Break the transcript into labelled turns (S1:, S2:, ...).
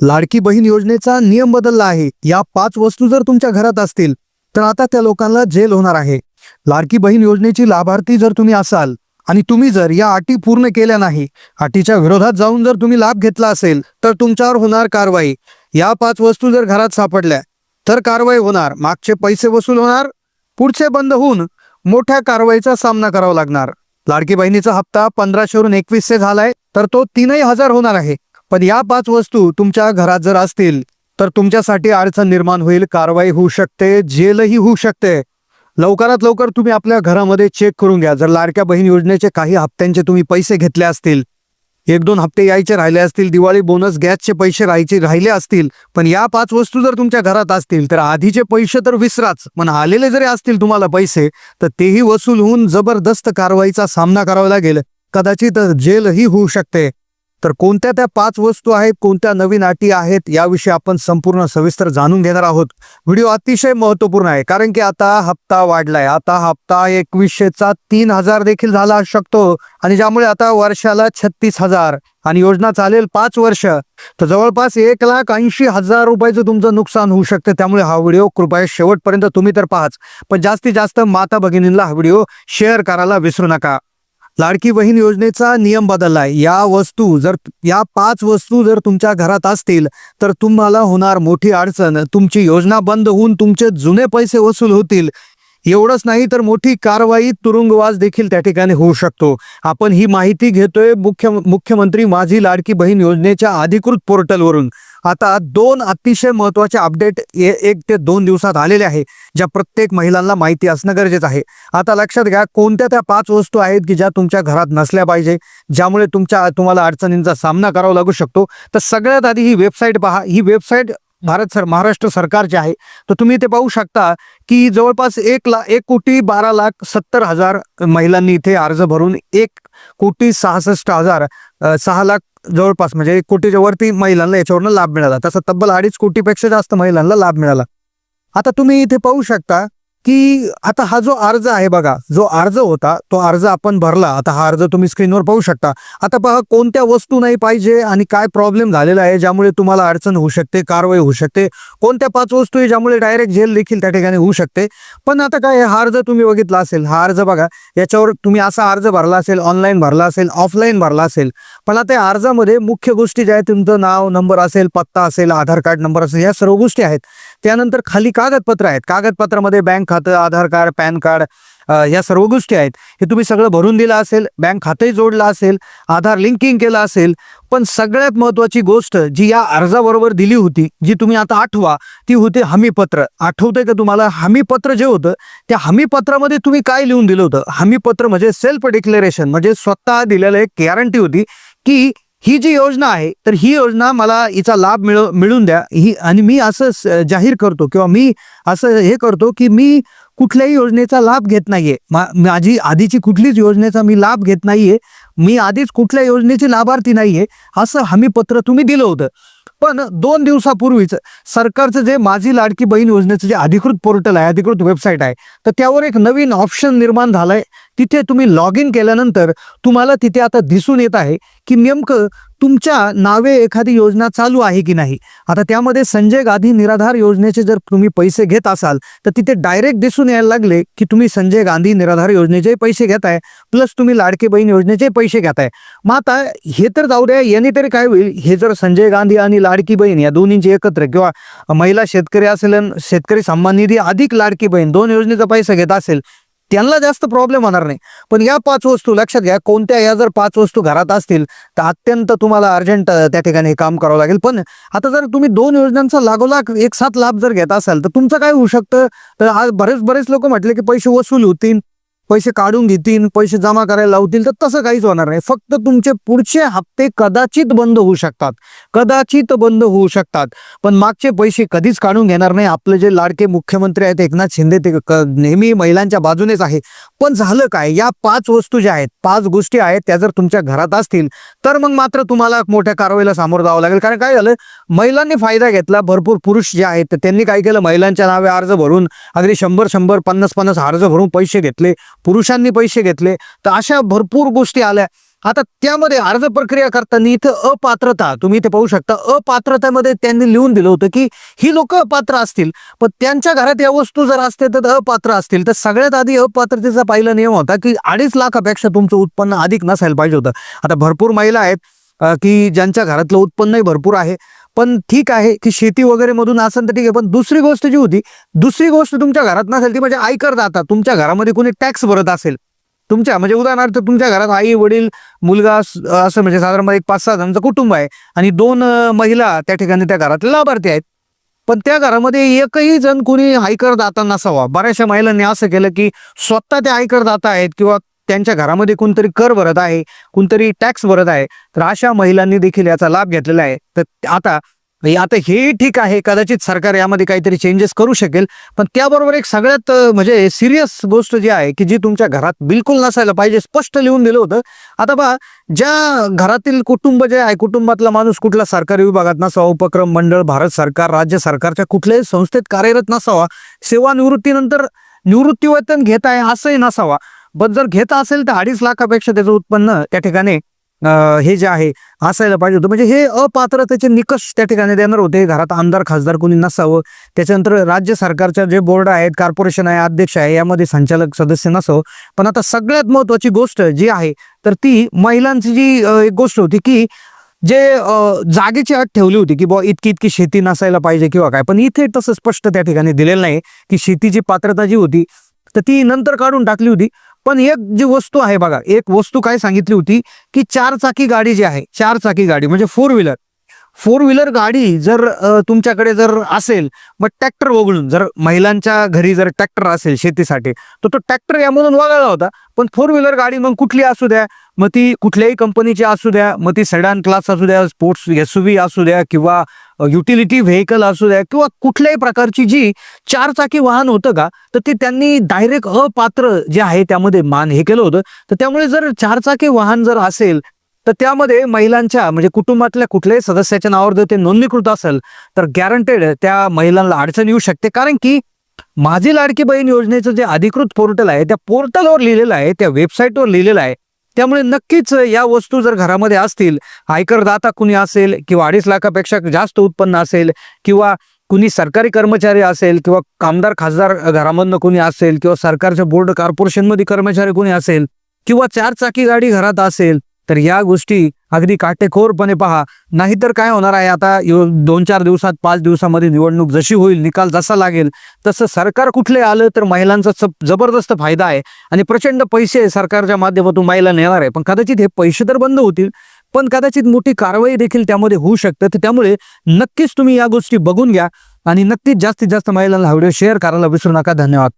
S1: लाडकी बहीण योजनेचा नियम बदलला आहे. या पाच वस्तू जर तुमच्या घरात असतील तर आता त्या लोकांना जेल होणार आहे. लाडकी बहीण योजनेची लाभार्थी जर तुम्ही असाल आणि तुम्ही जर या अटी पूर्ण केल्या नाही अटीच्या विरोधात जाऊन जर तुम्ही लाभ घेतला असेल तर तुमच्यावर होणार कारवाई. या पाच वस्तू जर घरात सापडल्या तर कारवाई होणार. मागचे पैसे वसूल होणार पुढचे बंद होऊन मोठ्या कारवाईचा सामना करावा लागणार. लाडकी बहिणीचा हप्ता पंधराशेवरून एकवीसशे झालाय तर तो तीनही हजार होणार आहे. पण या पाच वस्तू तुमच्या घरात जर असतील तर तुमच्यासाठी अडचण निर्माण होईल कारवाई होऊ शकते जेलही होऊ शकते. लवकरात लवकर तुम्ही आपल्या घरामध्ये चेक करून घ्या. जर लाडक्या बहीण योजनेचे काही हप्त्यांचे तुम्ही पैसे घेतले असतील एक दोन हप्ते यायचे राहिले असतील दिवाळी बोनस गॅसचे पैसे राहायचे राहिले असतील पण या पाच वस्तू जर तुमच्या घरात असतील तर आधीचे पैसे तर विसराच. पण आलेले जरी असतील तुम्हाला पैसे तर तेही वसूल होऊन जबरदस्त कारवाईचा सामना करावा लागेल. कदाचित जेलही होऊ शकते. तर कोणत्या त्या पाच वस्तू आहेत कोणत्या नवीन अटी आहेत याविषयी आपण संपूर्ण सविस्तर जाणून घेणार आहोत. व्हिडिओ अतिशय महत्त्वपूर्ण आहे कारण की आता हप्ता वाढलाय. आता हप्ता एकवीसशेचा तीन हजार देखील झाला असू शकतो आणि ज्यामुळे आता वर्षाला छत्तीस हजार आणि योजना चालेल पाच वर्ष. तर जवळपास एक लाख ऐंशी हजार रुपयाचं तुमचं नुकसान होऊ शकतं. त्यामुळे हा व्हिडिओ कृपया शेवटपर्यंत तुम्ही तर पाहाच. पण जास्तीत जास्त माता भगिनींना हा व्हिडिओ शेअर करायला विसरू नका. लाडकी बहीण योजनेचा नियम बदललाय. या वस्तू जर या पाच वस्तू जर तुमच्या घरात असतील तर तुम्हाला होणार मोठी अडचण. तुमची योजना बंद होऊन तुमचे जुने पैसे वसूल होतील. एवढंच नाही तर मोठी कारवाई तुरुंगवास देखील त्या ठिकाणी होऊ शकतो. आपण ही माहिती घेतोय मुख्य मुख्यमंत्री माझी लाडकी बहीण योजनेच्या अधिकृत पोर्टलवरून. आता दोन अतिशय महत्त्वाचे अपडेट एक ते दोन दिवसात आलेले आहे ज्या प्रत्येक महिलांना माहिती असणं गरजेचं आहे. आता लक्षात घ्या कोणत्या त्या पाच वस्तू आहेत की ज्या तुमच्या घरात नसल्या पाहिजे ज्यामुळे तुमच्या तुम्हाला अडचणींचा सामना करावा लागू शकतो. तर सगळ्यात आधी ही वेबसाईट पहा. ही वेबसाईट भारत सर महाराष्ट्र सरकारचे आहे. तर तुम्ही ते पाहू शकता की जवळपास एक ला एक कोटी बारा लाख सत्तर हजार महिलांनी इथे अर्ज भरून एक कोटी सहासष्ट हजार सहा लाख जवळपास म्हणजे एक कोटीच्या वरती महिलांना याच्यावरनं लाभ मिळाला. तसा तब्बल अडीच कोटीपेक्षा जास्त महिलांना लाभ मिळाला. आता तुम्ही इथे पाहू शकता की आता हा जो अर्ज आहे बघा जो अर्ज होता तो अर्ज आपण भरला. आता हा अर्ज तुम्ही स्क्रीनवर पाहू शकता. आता पहा कोणत्या वस्तू नाही पाहिजे आणि काय प्रॉब्लेम झालेला आहे ज्यामुळे तुम्हाला अडचण होऊ शकते कारवाई होऊ शकते. कोणत्या पाच वस्तू आहे ज्यामुळे डायरेक्ट जेल देखील त्या ठिकाणी होऊ शकते. पण आता काय हा अर्ज तुम्ही बघितला असेल हा अर्ज बघा याच्यावर तुम्ही असा अर्ज भरला असेल ऑनलाईन भरला असेल ऑफलाईन भरला असेल. पण आता या अर्जामध्ये मुख्य गोष्टी ज्या आहेत तुमचं नाव नंबर असेल पत्ता असेल आधार कार्ड नंबर असेल या सर्व गोष्टी आहेत. त्यानंतर खाली कागदपत्र आहेत. कागदपत्रामध्ये बँक खातं आधार कार्ड पॅन कार्ड या सर्व गोष्टी आहेत. हे तुम्ही सगळं भरून दिलं असेल बँक खातंही जोडलं असेल आधार लिंकिंग केलं असेल पण सगळ्यात महत्त्वाची गोष्ट जी या अर्जाबरोबर दिली होती जी तुम्ही आता आठवा ती होती हमीपत्र. आठवतंय का तुम्हाला? हमीपत्र जे होतं त्या हमीपत्रामध्ये तुम्ही काय लिहून दिलं होतं? हमीपत्र म्हणजे सेल्फ डिक्लेरेशन म्हणजे स्वतः दिलेलं एक गॅरंटी होती की ही जी योजना आहे तर ही योजना मला हिचा लाभ मिळ मिळून द्या. ही आणि मी असं स- जाहीर करतो किंवा मी असं हे करतो की मी कुठल्याही योजनेचा लाभ घेत नाहीये. मा- माझी आधीची कुठलीच योजनेचा मी लाभ घेत नाहीये. मी आधीच कुठल्या योजनेची लाभार्थी नाहीये असं हमीपत्र तुम्ही दिलं होतं. पण दोन दिवसापूर्वीच सरकारचं जे माझी लाडकी बहीण योजनेचं जे अधिकृत पोर्टल आहे अधिकृत वेबसाईट आहे तर त्यावर एक नवीन ऑप्शन निर्माण झालाय. तिथे तुम्ही लॉग इन केल्यानंतर तुम्हाला तिथे आता दिसून येत आहे की नेमकं तुमच्या नावे एखादी योजना चालू आहे की नाही. आता त्यामध्ये संजय गांधी निराधार योजनेचे जर तुम्ही पैसे घेत असाल तर तिथे डायरेक्ट दिसून यायला लागले की तुम्ही संजय गांधी निराधार योजनेचे पैसे घेताय प्लस तुम्ही लाडकी बहीण योजनेचे पैसे घेताय. मग आता हे तर जाऊ द्या याने तरी काय होईल? हे जर संजय गांधी आणि लाडकी बहीण या दोन्हींची एकत्र किंवा महिला शेतकरी असेल आणि शेतकरी सन्मान निधी अधिक लाडकी बहीण दोन योजनेचा पैसा घेत असेल त्यांना जास्त प्रॉब्लेम होणार नाही. पण या पाच वस्तू लक्षात घ्या कोणत्या या जर पाच वस्तू घरात असतील तर अत्यंत तुम्हाला अर्जंट त्या ठिकाणी हे काम करावं लागेल. पण आता जर तुम्ही दोन योजनांचा लागोलाग एक साथ लाभ जर घेत असाल तर तुमचं काय होऊ शकतं? तर आज बरेच बरेच लोक म्हटले की पैसे वसूल होतील. पैसे काढून घेतील पैसे जमा करायला लावतील तर तसं काहीच होणार नाही. फक्त तुमचे पुढचे हप्ते कदाचित बंद होऊ शकतात. कदाचित बंद होऊ शकतात. पण मागचे पैसे कधीच काढून घेणार नाही. आपले जे लाडके मुख्यमंत्री आहेत एकनाथ शिंदे ते क- नेहमी महिलांच्या बाजूनेच आहे. पण झालं काय? या पाच वस्तू ज्या आहेत पाच गोष्टी आहेत त्या जर तुमच्या घरात असतील तर मग मात्र तुम्हाला मोठ्या कारवाईला सामोरं जावं लागेल. कारण काय झालं? महिलांनी फायदा घेतला. भरपूर पुरुष जे आहेत तर त्यांनी काय केलं? महिलांच्या नावे अर्ज भरून अगदी शंभर शंभर पन्नास पन्नास अर्ज भरून पैसे घेतले. पुरुषांनी पैसे घेतले तर अशा भरपूर गोष्टी आल्या. आता त्यामध्ये अर्ज प्रक्रिया करताना इथं अपात्रता तुम्ही इथे पाहू शकता अपात्रतेमध्ये त्यांनी लिहून दिलं होतं की ही लोक अपात्र असतील पण त्यांच्या घरात या वस्तू जर असते तर अपात्र असतील. तर सगळ्यात आधी अपात्रतेचा पहिला नियम होता की अडीच लाखापेक्षा तुमचं उत्पन्न अधिक नसायला पाहिजे होतं. आता भरपूर महिला आहेत की ज्यांच्या घरातलं उत्पन्नही भरपूर आहे. पण ठीक आहे की शेती वगैरे मधून असेल तर ठीक आहे पण दुसरी गोष्ट जी होती दुसरी गोष्ट तुमच्या घरात नसेल ती म्हणजे आयकर दाता तुमच्या घरामध्ये कोणी टॅक्स भरत असेल तुमच्या म्हणजे उदाहरणार्थ तुमच्या घरात आई वडील मुलगा असं म्हणजे साधारणपणे एक पाच सहा जणांचं कुटुंब आहे आणि दोन महिला त्या ठिकाणी त्या घरातले लाभार्थी आहेत. पण त्या घरामध्ये एकही जण कोणी आयकर दाता नसावा. बऱ्याचशा महिलांनी असं केलं की स्वतः ते आयकर दाता आहेत किंवा त्यांच्या घरामध्ये कोणतरी कर भरत आहे कोणतरी टॅक्स भरत आहे तर अशा महिलांनी देखील याचा लाभ घेतलेला आहे. तर आता आता हे ठीक आहे कदाचित सरकार यामध्ये काहीतरी चेंजेस करू शकेल पण त्याबरोबर एक सगळ्यात म्हणजे सिरियस गोष्ट जी आहे की जी तुमच्या घरात बिलकुल नसायला पाहिजे स्पष्ट लिहून दिलं होतं. आता पहा ज्या घरातील कुटुंब जे आहे कुटुंबातला माणूस कुठला सरकारी विभागात नसावा उपक्रम मंडळ भारत सरकार राज्य सरकारच्या कुठल्याही संस्थेत कार्यरत नसावा सेवानिवृत्तीनंतर निवृत्तीवेतन घेत आहे असंही नसावा. पण जर घेत असेल तर अडीच लाखापेक्षा त्याचं उत्पन्न त्या ठिकाणी हे जे आहे असायला पाहिजे होतं. म्हणजे हे अपात्रतेचे निकष त्या ठिकाणी देणार होते. घरात आमदार खासदार कोणी नसावं. त्याच्यानंतर राज्य सरकारच्या जे बोर्ड आहेत कॉर्पोरेशन आहे अध्यक्ष आहे यामध्ये संचालक सदस्य नसावं. पण आता सगळ्यात महत्वाची गोष्ट जी आहे तर ती महिलांची जी एक गोष्ट होती की जे जागेची अट ठेवली होती की बुवा इतकी इतकी शेती नसायला पाहिजे किंवा काय. पण इथे तसं स्पष्ट त्या ठिकाणी दिलेलं नाही की शेतीची पात्रता जी होती तर ती नंतर काढून टाकली होती. पण एक जी वस्तू आहे बघा एक वस्तू काय सांगितली होती की चार चाकी गाडी जी आहे चार चाकी गाडी म्हणजे फोर व्हीलर फोर व्हीलर गाडी जर तुमच्याकडे जर असेल मग ट्रॅक्टर वगळून जर महिलांच्या घरी जर ट्रॅक्टर असेल शेतीसाठी तर तो ट्रॅक्टर यामधून वगळला होता. पण फोर व्हीलर गाडी मग कुठली असू द्या मग ती कुठल्याही कंपनीची असू द्या मग ती सेडान क्लास असू द्या स्पोर्ट्स एस असू द्या किंवा युटिलिटी व्हेकल असू द्या किंवा कुठल्याही प्रकारची जी चारचाकी वाहन होतं का तर ते त्यांनी डायरेक्ट अपात्र जे आहे त्यामध्ये मान हे केलं होतं. तर त्यामुळे जर चारचाकी वाहन जर असेल तर त्यामध्ये महिलांच्या म्हणजे कुटुंबातल्या कुठल्याही सदस्याच्या नावावर जर ते नोंदणीकृत असेल तर गॅरंटेड त्या महिलांना अडचण येऊ शकते. कारण की माझी लाडकी बहीण योजनेचं जे अधिकृत पोर्टल आहे त्या पोर्टलवर लिहिलेलं आहे त्या वेबसाईटवर लिहिलेलं आहे. त्यामुळे नक्कीच या वस्तू जर घरामध्ये असतील आयकरदाता कुणी असेल किंवा अडीच लाखापेक्षा जास्त उत्पन्न असेल किंवा कुणी सरकारी कर्मचारी असेल किंवा कामदार खासदार घरामधनं कुणी असेल किंवा सरकारच्या बोर्ड कॉर्पोरेशनमध्ये कर्मचारी कुणी असेल किंवा चार चाकी गाडी घरात असेल तर या गोष्टी अगदी काटेकोरपणे पहा. नाहीतर काय होणार आहे? आता यो- दोन चार दिवसात पाच दिवसामध्ये निवडणूक जशी होईल निकाल जसा लागेल तसं सरकार कुठले आलं तर महिलांचा स- जबरदस्त फायदा आहे. आणि प्रचंड पैसे सरकारच्या माध्यमातून महिला नेणार आहे. पण कदाचित हे पैसे तर बंद होतील पण कदाचित मोठी कारवाई देखील त्यामध्ये होऊ शकते. तर त्यामुळे नक्कीच तुम्ही या गोष्टी बघून घ्या. आणि नक्कीच जास्तीत जास्त महिलांना हा व्हिडिओ शेअर करायला विसरू नका. धन्यवाद.